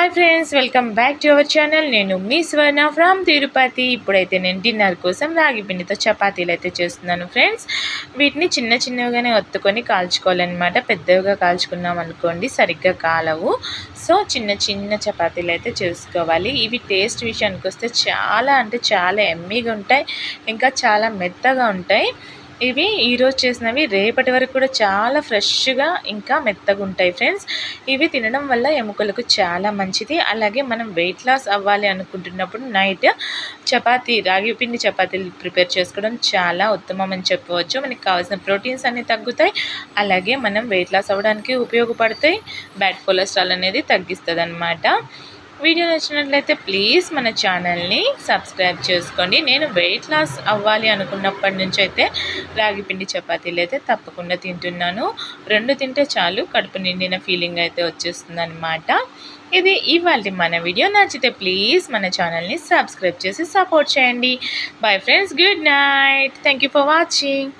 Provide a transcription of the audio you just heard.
Hi friends welcome back to our channel నేను మీ స్వర్ణ from Tirupati ఇప్పుడైతే నేను డిన్నర్ కోసం రాగి పిండితో చపాతీలు అయితే చేస్తున్నాను ఫ్రెండ్స్ వీటిని చిన్న చిన్నగానే ఒత్తుకొని కాల్చుకోవాలన్నమాట. పెద్దగా కాల్చుకున్నాం అనుకోండి సరిగ్గా కాలవు. సో చిన్న చిన్న చపాతీలు అయితే చేసుకోవాలి. ఇవి టేస్ట్ విషయానికి వస్తే చాలా అంటే చాలా ఎమ్మీగా ఉంటాయి. ఇంకా చాలా మెత్తగా ఉంటాయి. ఇవి ఈరోజు చేసినవి రేపటి వరకు కూడా చాలా ఫ్రెష్గా ఇంకా మెత్తగా ఉంటాయి ఫ్రెండ్స్. ఇవి తినడం వల్ల ఎముకలకు చాలా మంచిది. అలాగే మనం వెయిట్ లాస్ అవ్వాలి అనుకుంటున్నప్పుడు నైట్ చపాతీ రాగి పిండి చపాతీలు ప్రిపేర్ చేసుకోవడం చాలా ఉత్తమం అని చెప్పవచ్చు. మనకి కావాల్సిన ప్రోటీన్స్ అన్నీ తగ్గుతాయి. అలాగే మనం వెయిట్ లాస్ అవ్వడానికి ఉపయోగపడతాయి. బ్యాడ్ కొలెస్ట్రాల్ అనేది తగ్గిస్తుంది అనమాట వీడియో నచ్చినట్లయితే ప్లీజ్ మన ఛానల్ని సబ్స్క్రైబ్ చేసుకోండి. నేను వెయిట్ లాస్ అవ్వాలి అనుకున్నప్పటి నుంచి అయితే రాగి పిండి చపాతీలు అయితే తప్పకుండా తింటున్నాను. రెండు తింటే చాలు కడుపు నిండిన ఫీలింగ్ అయితే వచ్చేస్తుంది అనమాట ఇది ఇవాళ మన వీడియో. నచ్చితే ప్లీజ్ మన ఛానల్ని సబ్స్క్రైబ్ చేసి సపోర్ట్ చేయండి. Bye friends good night thank for watching